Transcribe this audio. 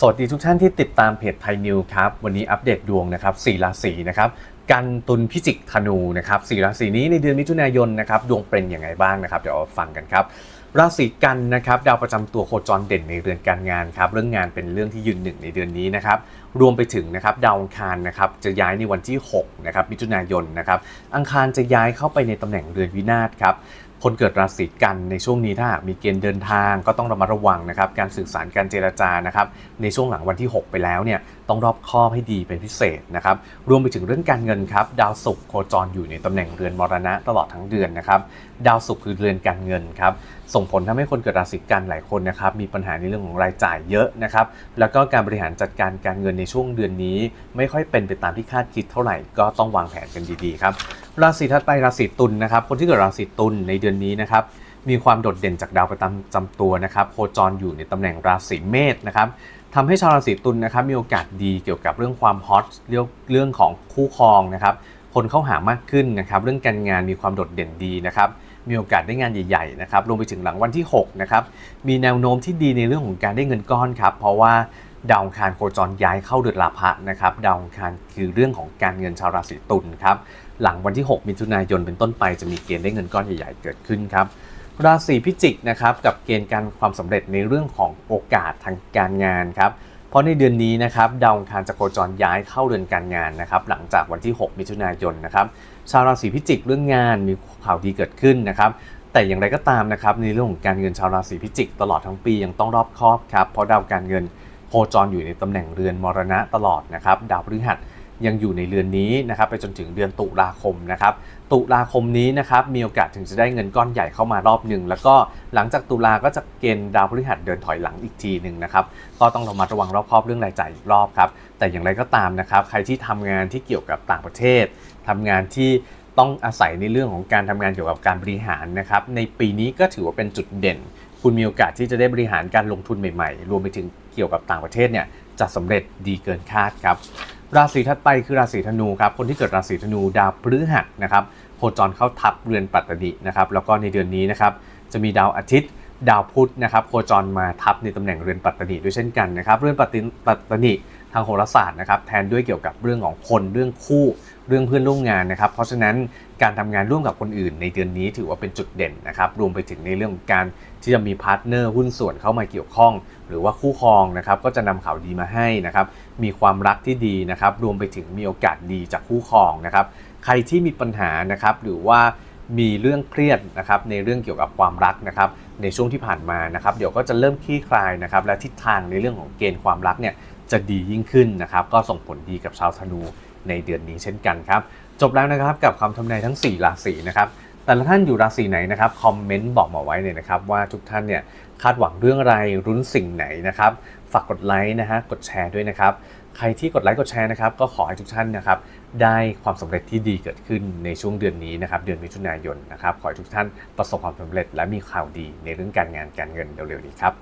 สวัสดีทุกท่านที่ติดตามเพจไทยนิวครับวันนี้อัปเดตดวงนะครับสี่ราศีนะครับกันตุลพิจิกธนูนะครับสี่ราศีนี้ในเดือนมิถุนายนนะครับดวงเป็นอย่างไรบ้างนะครับเดี๋ยวฟังกันครับราศีกันนะครับดาวประจำตัวโคจรเด่นในเรือนการงานครับเรื่องงานเป็นเรื่องที่ยืนหนึ่งในเดือนนี้นะครับรวมไปถึงนะครับดาวอังคารนะครับจะย้ายในวันที่6นะครับมิถุนายนนะครับอังคารจะย้ายเข้าไปในตำแหน่งเรือนวินาศครับ คนเกิดราศีกันในช่วงนี้ถ้าหากมีเกณฑ์เดินทางก็ต้องระมัดระวังนะครับ การสื่อสารการเจรจานะครับ ในช่วงหลังวันที่ 6 ไปแล้วเนี่ยต้องรอบคอบให้ดีเป็นพิเศษนะครับ รวมไปถึงเรื่องการเงินครับ ดาวศุกร์โคจรอยู่ในตำแหน่งเรือนมรณะตลอดทั้งเดือนนะครับ ดาวศุกร์คือเรือนการเงินครับ ส่งผลทำให้คนเกิดราศีกันหลายคนนะครับ มีปัญหาในเรื่องของรายจ่ายเยอะนะครับ แล้วก็การบริหารจัดการการเงินในช่วงเดือนนี้ ไม่ค่อยเป็นไปตามที่คาดคิดเท่าไหร่ ก็ต้องวางแผนกันดีๆครับ ราศีถัดไปราศีตุลนะครับ คนที่เกิดราศีตุลในเดือนนี้นะครับมีความโดดเด่นจากดาวประจำตัวนะครับโคจรอยู่ในตำแหน่งราศีเมษนะครับทำให้ชาวราศีตุลนะครับมีโอกาสดีเกี่ยวกับเรื่องความฮอตเรื่องเรื่องของคู่ครองนะครับคนเข้าหามากขึ้นนะครับเรื่องการงานมีความโดดเด่นดีนะครับมีโอกาสได้งานใหญ่ๆนะครับรวมไปถึงหลังวันที่6นะครับมีแนวโน้มที่ดีในเรื่องของการได้เงินก้อนครับเพราะว่า ดาวคารโคจรย้ายเข้าเดือนลาภะนะครับดาวคารคือเรื่องของการเงินชาวราศีตุลครับหลังวันที่ 6 มิถุนายนเป็นต้นไปจะมีเกณฑ์ได้เงินก้อนใหญ่ๆเกิดขึ้นครับราศีพิจิกนะครับกับเกณฑ์การความสำเร็จในเรื่องของโอกาสทางการงานครับเพราะในเดือนนี้นะครับดาวคารจะโคจรย้ายเข้าเรือนการงานนะครับหลังจากวันที่ 6 มิถุนายนนะครับชาวราศีพิจิกเรื่องงานมีข่าวดีเกิดขึ้นนะครับแต่อย่างไรก็ตามนะครับในเรื่องของการเงินชาวราศีพิจิก ตลอดทั้งปียังต้องรอบคอบครับเพราะดาวการเงิน โคจรอยู่ในตำแหน่งเรือนมรณะตลอดนะครับ ดาวพฤหัสยังอยู่ในเรือนนี้นะครับไปจนถึงเดือนตุลาคมนะครับ ตุลาคมนี้นะครับมีโอกาสถึงจะได้เงินก้อนใหญ่เข้ามารอบหนึ่งแล้วก็หลังจากตุลาก็จะเกณฑ์ดาวพฤหัสเดินถอยหลังอีกทีหนึ่งนะครับก็ต้องระมัดระวังรอบคอบเรื่องรายจ่ายอีกรอบครับแต่อย่างไรก็ตามนะครับ ใครที่ทำงานที่เกี่ยวกับต่างประเทศทำงานที่ต้องอาศัยในเรื่องของการทำงานเกี่ยวกับการบริหารนะครับในปีนี้ก็ถือว่าเป็นจุดเด่น คุณมีโอกาสที่จะได้บริหารการลงทุนใหม่ ๆ รวมไปถึง กี่ยวกับต่างประเทศเนี่ยจะสำเร็จดีเกินคาดครับ ราศีถัดไปคือราศีธนูครับ คนที่เกิดราศีธนูดาวพฤหัสนะครับโคจรเข้าทับเรือนปัตตนินะครับ แล้วก็ในเดือนนี้นะครับจะมีดาวอาทิตย์ดาวพุธนะครับโคจรมาทับในตำแหน่งเรือนปัตตนิด้วยเช่นกันนะครับ เรือนปัตติปัตตนิ ทางโหราศาสตร์นะครับแทนด้วยเกี่ยวกับเรื่องของคนเรื่องคู่เรื่องเพื่อนร่วมงานนะครับ เพราะฉะนั้นการทำงานร่วมกับคนอื่น ในเดือนนี้ถือว่าเป็นจุดเด่นนะครับรวมไปถึงในเรื่องการที่จะมีพาร์ทเนอร์หุ้นส่วนเข้ามาเกี่ยวข้อง หรือว่าคู่ครองนะครับก็จะนำข่าวดีมาให้นะครับมีความรักที่ดีนะครับรวมไปถึงมีโอกาสดีจากคู่ครองนะครับใครที่มีปัญหานะครับหรือว่ามีเรื่องเครียดนะครับในเรื่องเกี่ยวกับความรักนะครับในช่วงที่ผ่านมานะครับเดี๋ยวก็จะเริ่มคลี่คลายนะครับและทิศทางในเรื่องของเกณฑ์ความรักเนี่ย จะดียิ่งขึ้นนะครับ ก็ส่งผลดีกับชาวธนูในเดือนนี้เช่นกันครับ จบแล้วนะครับกับคำทำนายทั้ง 4 ราศีนะครับแต่ละท่านอยู่ราศีไหนนะครับคอมเมนต์บอกมาไว้เลยนะครับว่าทุกท่านเนี่ยคาดหวังเรื่องอะไรรุ้นสิ่งไหนนะครับฝากกดไลค์นะฮะกดแชร์ด้วยนะครับใครที่กดไลค์กดแชร์นะครับก็ขอให้ทุกท่านนะครับได้ความสำเร็จที่ดีเกิดขึ้นในช่วงเดือนนี้นะครับเดือนมิถุนายนนะครับขอให้ทุกท่านประสบความสำเร็จและมีข่าวดีในเรื่องการงานการเงินเร็วๆนี้ครับ